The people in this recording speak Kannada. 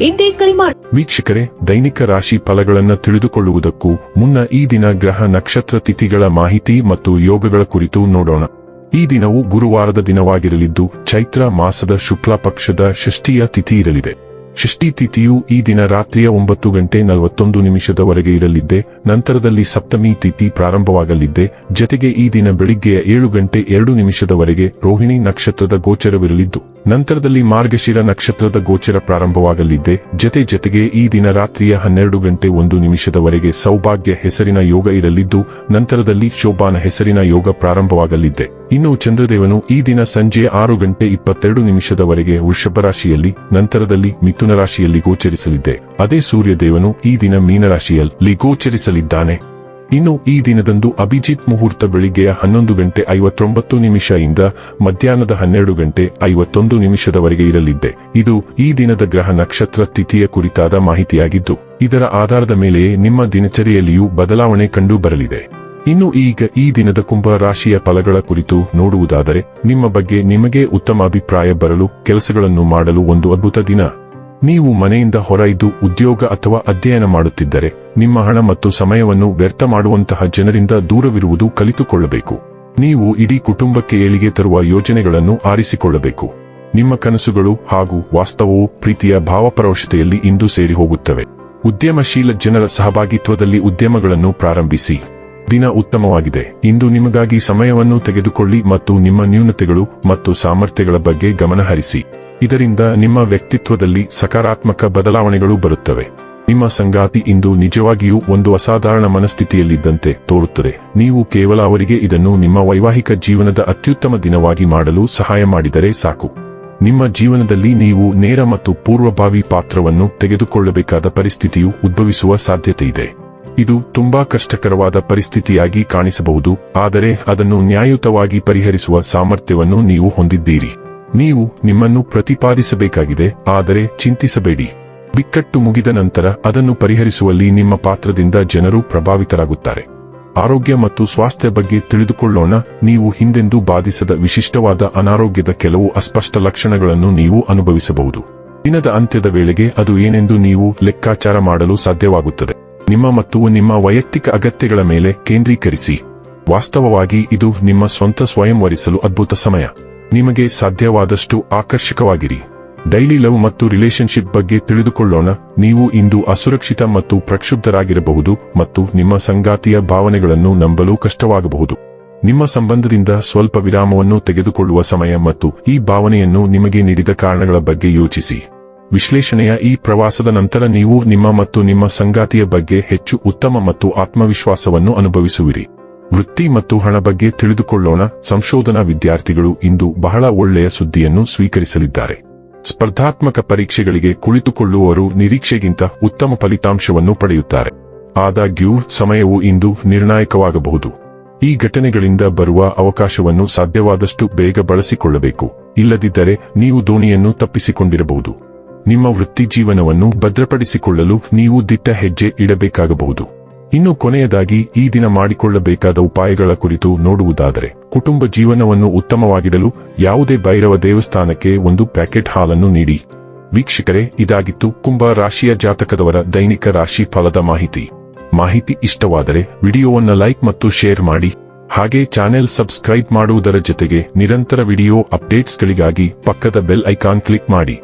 ಇಂದೇ ಕರೆ ಮಾಡಿ ವೀಕ್ಷಕರೇ, ದೈನಿಕ ರಾಶಿ ಫಲಗಳನ್ನು ತಿಳಿದುಕೊಳ್ಳುವುದಕ್ಕೂ ಮುನ್ನ ಈ ದಿನ ಗ್ರಹ ನಕ್ಷತ್ರ ತಿಥಿಗಳ ಮಾಹಿತಿ ಮತ್ತು ಯೋಗಗಳ ಕುರಿತು ನೋಡೋಣ. ಈ ದಿನವು ಗುರುವಾರದ ದಿನವಾಗಿರಲಿದ್ದು, ಚೈತ್ರ ಮಾಸದ ಶುಕ್ಲ ಪಕ್ಷದ ಷಷ್ಠಿಯ ತಿಥಿ ಇರಲಿದೆ. ತಿಥಿಯು ಈ ದಿನ ರಾತ್ರಿಯ ಒಂಬತ್ತು ಗಂಟೆ ನಲವತ್ತೊಂದು ನಿಮಿಷದವರೆಗೆ ಇರಲಿದ್ದೆ, ನಂತರದಲ್ಲಿ ಸಪ್ತಮಿ ತಿಥಿ ಪ್ರಾರಂಭವಾಗಲಿದ್ದೆ, ಜತೆಗೆ ಈ ದಿನ ಬೆಳಿಗ್ಗೆಯ ಏಳು ಗಂಟೆ ಎರಡು ನಿಮಿಷದವರೆಗೆ ರೋಹಿಣಿ ನಕ್ಷತ್ರದ ಗೋಚರವಿರಲಿದ್ದು, ನಂತರದಲ್ಲಿ ಮಾರ್ಗಶಿರ ನಕ್ಷತ್ರದ ಗೋಚರ ಪ್ರಾರಂಭವಾಗಲಿದ್ದೆ, ಜತೆ ಜತೆಗೆ ಈ ದಿನ ರಾತ್ರಿಯ ಹನ್ನೆರಡು ಗಂಟೆ ಒಂದು ನಿಮಿಷದವರೆಗೆ ಸೌಭಾಗ್ಯ ಹೆಸರಿನ ಯೋಗ ಇರಲಿದ್ದು, ನಂತರದಲ್ಲಿ ಶೋಭಾನ ಹೆಸರಿನ ಯೋಗ ಪ್ರಾರಂಭವಾಗಲಿದ್ದೆ. ಇನ್ನು ಚಂದ್ರದೇವನು ಈ ದಿನ ಸಂಜೆ ಆರು ಗಂಟೆ ಇಪ್ಪತ್ತೆರಡು ನಿಮಿಷದವರೆಗೆ ವೃಷಭ ರಾಶಿಯಲ್ಲಿ, ನಂತರದಲ್ಲಿ ಮಿಥುನ ರಾಶಿಯಲ್ಲಿ ಗೋಚರಿಸಲಿದ್ದೆ. ಅದೇ ಸೂರ್ಯದೇವನು ಈ ದಿನ ಮೀನರಾಶಿಯಲ್ಲಿ ಗೋಚರಿಸಲಿದ್ದಾನೆ. ಇನ್ನು ಈ ದಿನದಂದು ಅಭಿಜಿತ್ ಮುಹೂರ್ತ ಬೆಳಿಗ್ಗೆಯ ಹನ್ನೊಂದು ಗಂಟೆ ಐವತ್ತೊಂಬತ್ತು ನಿಮಿಷ ಇಂದ ಮಧ್ಯಾಹ್ನದ ಹನ್ನೆರಡು ಗಂಟೆ ಐವತ್ತೊಂದು ನಿಮಿಷದವರೆಗೆ ಇರಲಿದ್ದೆ. ಇದು ಈ ದಿನದ ಗ್ರಹ ನಕ್ಷತ್ರ ತಿಥಿಯ ಕುರಿತಾದ ಮಾಹಿತಿಯಾಗಿದ್ದು, ಇದರ ಆಧಾರದ ಮೇಲೆಯೇ ನಿಮ್ಮ ದಿನಚರಿಯಲ್ಲಿಯೂ ಬದಲಾವಣೆ ಕಂಡು ಬರಲಿದೆ. ಇನ್ನು ಈಗ ಈ ದಿನದ ಕುಂಭ ರಾಶಿಯ ಫಲಗಳ ಕುರಿತು ನೋಡುವುದಾದರೆ, ನಿಮ್ಮ ಬಗ್ಗೆ ನಿಮಗೆ ಉತ್ತಮ ಅಭಿಪ್ರಾಯ ಬರಲು ಕೆಲಸಗಳನ್ನು ಮಾಡಲು ಒಂದು ಅದ್ಭುತ ದಿನ. ನೀವು ಮನೆಯಿಂದ ಹೊರಯಿದ್ದು ಉದ್ಯೋಗ ಅಥವಾ ಅಧ್ಯಯನ ಮಾಡುತ್ತಿದ್ದರೆ, ನಿಮ್ಮ ಹಣ ಮತ್ತು ಸಮಯವನ್ನು ವ್ಯರ್ಥ ಮಾಡುವಂತಹ ಜನರಿಂದ ದೂರವಿರುವುದು ಕಲಿತುಕೊಳ್ಳಬೇಕು. ನೀವು ಇಡೀ ಕುಟುಂಬಕ್ಕೆ ಏಳಿಗೆ ತರುವ ಯೋಜನೆಗಳನ್ನು ಆರಿಸಿಕೊಳ್ಳಬೇಕು. ನಿಮ್ಮ ಕನಸುಗಳು ಹಾಗೂ ವಾಸ್ತವವು ಪ್ರೀತಿಯ ಭಾವಪರವಶತೆಯಲ್ಲಿ ಇಂದು ಸೇರಿ ಹೋಗುತ್ತವೆ ಉದ್ಯಮಶೀಲ ಜನರ ಸಹಭಾಗಿತ್ವದಲ್ಲಿ ಉದ್ಯಮಗಳನ್ನು ಪ್ರಾರಂಭಿಸಿ. ದಿನ ಉತ್ತಮವಾಗಿದೆ. ಇಂದು ನಿಮಗಾಗಿ ಸಮಯವನ್ನು ತೆಗೆದುಕೊಳ್ಳಿ ಮತ್ತು ನಿಮ್ಮ ನ್ಯೂನತೆಗಳು ಮತ್ತು ಸಾಮರ್ಥ್ಯಗಳ ಬಗ್ಗೆ ಗಮನಹರಿಸಿ ಇದರಿಂದ ನಿಮ್ಮ ವ್ಯಕ್ತಿತ್ವದಲ್ಲಿ ಸಕಾರಾತ್ಮಕ ಬದಲಾವಣೆಗಳು ಬರುತ್ತವೆ. ನಿಮ್ಮ ಸಂಗಾತಿ ಇಂದು ನಿಜವಾಗಿಯೂ ಒಂದು ಅಸಾಧಾರಣ ಮನಸ್ಥಿತಿಯಲ್ಲಿದ್ದಂತೆ ತೋರುತ್ತದೆ. ನೀವು ಕೇವಲ ಅವರಿಗೆ ಇದನ್ನು ನಿಮ್ಮ ವೈವಾಹಿಕ ಜೀವನದ ಅತ್ಯುತ್ತಮ ದಿನವಾಗಿ ಮಾಡಲು ಸಹಾಯ ಮಾಡಿದರೆ ಸಾಕು. ನಿಮ್ಮ ಜೀವನದಲ್ಲಿ ನೀವು ನೇರ ಮತ್ತು ಪೂರ್ವಭಾವಿ ಪಾತ್ರವನ್ನು ತೆಗೆದುಕೊಳ್ಳಬೇಕಾದ ಪರಿಸ್ಥಿತಿಯು ಉದ್ಭವಿಸುವ ಸಾಧ್ಯತೆಯಿದೆ. ಇದು ತುಂಬಾ ಕಷ್ಟಕರವಾದ ಪರಿಸ್ಥಿತಿಯಾಗಿ ಕಾಣಿಸಬಹುದು, ಆದರೆ ಅದನ್ನು ನ್ಯಾಯಯುತವಾಗಿ ಪರಿಹರಿಸುವ ಸಾಮರ್ಥ್ಯವನ್ನು ನೀವು ಹೊಂದಿದ್ದೀರಿ. ನೀವು ನಿಮ್ಮನ್ನು ಪ್ರತಿಪಾದಿಸಬೇಕಾಗಿದೆ, ಆದರೆ ಚಿಂತಿಸಬೇಡಿ. ಬಿಕ್ಕಟ್ಟು ಮುಗಿದ ನಂತರ ಅದನ್ನು ಪರಿಹರಿಸುವಲ್ಲಿ ನಿಮ್ಮ ಪಾತ್ರದಿಂದ ಜನರು ಪ್ರಭಾವಿತರಾಗುತ್ತಾರೆ. ಆರೋಗ್ಯ ಮತ್ತು ಸ್ವಾಸ್ಥ್ಯ ಬಗ್ಗೆ ತಿಳಿದುಕೊಳ್ಳೋಣ, ನೀವು ಹಿಂದೆಂದೂ ಬಾಧಿಸದ ವಿಶಿಷ್ಟವಾದ ಅನಾರೋಗ್ಯದ ಕೆಲವು ಅಸ್ಪಷ್ಟ ಲಕ್ಷಣಗಳನ್ನು ನೀವು ಅನುಭವಿಸಬಹುದು. ದಿನದ ಅಂತ್ಯದ ವೇಳೆಗೆ ಅದು ಏನೆಂದು ನೀವು ಲೆಕ್ಕಾಚಾರ ಮಾಡಲು ಸಾಧ್ಯವಾಗುತ್ತದೆ. ನಿಮ್ಮ ಮತ್ತು ನಿಮ್ಮ ವೈಯಕ್ತಿಕ ಅಗತ್ಯಗಳ ಮೇಲೆ ಕೇಂದ್ರೀಕರಿಸಿ. ವಾಸ್ತವವಾಗಿ ಇದು ನಿಮ್ಮ ಸ್ವಂತ ಸ್ವಯಂವರಿಸಲು ಅದ್ಭುತ ಸಮಯ. ನಿಮಗೆ ಸಾಧ್ಯವಾದಷ್ಟು ಆಕರ್ಷಕವಾಗಿರಿ. ಡೈಲಿ ಲವ್ ಮತ್ತು ರಿಲೇಶನ್ಶಿಪ್ ಬಗ್ಗೆ ತಿಳಿದುಕೊಳ್ಳೋಣ. ನೀವು ಇಂದು ಅಸುರಕ್ಷಿತ ಮತ್ತು ಪ್ರಕ್ಷುಬ್ಧರಾಗಿರಬಹುದು ಮತ್ತು ನಿಮ್ಮ ಸಂಗಾತಿಯ ಭಾವನೆಗಳನ್ನು ನಂಬಲು ಕಷ್ಟವಾಗಬಹುದು. ನಿಮ್ಮ ಸಂಬಂಧದಿಂದ ಸ್ವಲ್ಪ ವಿರಾಮವನ್ನು ತೆಗೆದುಕೊಳ್ಳುವ ಸಮಯ ಮತ್ತು ಈ ಭಾವನೆಯನ್ನು ನಿಮಗೆ ನೀಡಿದ ಕಾರಣಗಳ ಬಗ್ಗೆ ಯೋಚಿಸಿ. ವಿಶ್ಲೇಷಣೆಯ ಈ ಪ್ರವಾಸದ ನಂತರ ನೀವು ನಿಮ್ಮ ಮತ್ತು ನಿಮ್ಮ ಸಂಗಾತಿಯ ಬಗ್ಗೆ ಹೆಚ್ಚು ಉತ್ತಮ ಮತ್ತು ಆತ್ಮವಿಶ್ವಾಸವನ್ನು ಅನುಭವಿಸುವಿರಿ. ವೃತ್ತಿ ಮತ್ತು ಹಣ ಬಗ್ಗೆ ತಿಳಿದುಕೊಳ್ಳೋಣ. ಸಂಶೋಧನಾ ವಿದ್ಯಾರ್ಥಿಗಳು ಇಂದು ಬಹಳ ಒಳ್ಳೆಯ ಸುದ್ದಿಯನ್ನು ಸ್ವೀಕರಿಸಲಿದ್ದಾರೆ. ಸ್ಪರ್ಧಾತ್ಮಕ ಪರೀಕ್ಷೆಗಳಿಗೆ ಕುಳಿತುಕೊಳ್ಳುವವರು ನಿರೀಕ್ಷೆಗಿಂತ ಉತ್ತಮ ಫಲಿತಾಂಶವನ್ನು ಪಡೆಯುತ್ತಾರೆ. ಆದಾಗ್ಯೂ, ಸಮಯವು ಇಂದು ನಿರ್ಣಾಯಕವಾಗಬಹುದು. ಈ ಘಟನೆಗಳಿಂದ ಬರುವ ಅವಕಾಶವನ್ನು ಸಾಧ್ಯವಾದಷ್ಟು ಬೇಗ ಬಳಸಿಕೊಳ್ಳಬೇಕು. ಇಲ್ಲದಿದ್ದರೆ, ನೀವು ದೋಣಿಯನ್ನು ತಪ್ಪಿಸಿಕೊಂಡಿರಬಹುದು. ನಿಮ್ಮ ವೃತ್ತಿ ಜೀವನವನ್ನು ಭದ್ರಪಡಿಸಿಕೊಳ್ಳಲು ನೀವು ದಿಟ್ಟ ಹೆಜ್ಜೆ ಇಡಬೇಕಾಗಬಹುದು. ಇನ್ನು ಕೊನೆಯದಾಗಿ, ಈ ದಿನ ಮಾಡಿಕೊಳ್ಳಬೇಕಾದ ಉಪಾಯಗಳ ಕುರಿತು ನೋಡುವುದಾದರೆ, ಕುಟುಂಬ ಜೀವನವನ್ನು ಉತ್ತಮವಾಗಿಡಲು ಯಾವುದೇ ಭೈರವ ದೇವಸ್ಥಾನಕ್ಕೆ ಒಂದು ಪ್ಯಾಕೆಟ್ ಹಾಲನ್ನು ನೀಡಿ. ವೀಕ್ಷಕರೇ, ಇದಾಗಿತ್ತು ಕುಂಭ ರಾಶಿಯ ಜಾತಕದವರ ದೈನಿಕ ರಾಶಿ ಫಲದ ಮಾಹಿತಿ. ಮಾಹಿತಿ ಇಷ್ಟವಾದರೆ ವಿಡಿಯೋವನ್ನು ಲೈಕ್ ಮತ್ತು ಶೇರ್ ಮಾಡಿ. ಹಾಗೆ ಚಾನೆಲ್ ಸಬ್ಸ್ಕ್ರೈಬ್ ಮಾಡುವುದರ ಜೊತೆಗೆ ನಿರಂತರ ವಿಡಿಯೋ ಅಪ್ಡೇಟ್ಸ್ಗಳಿಗಾಗಿ ಪಕ್ಕದ ಬೆಲ್ ಐಕಾನ್ ಕ್ಲಿಕ್ ಮಾಡಿ.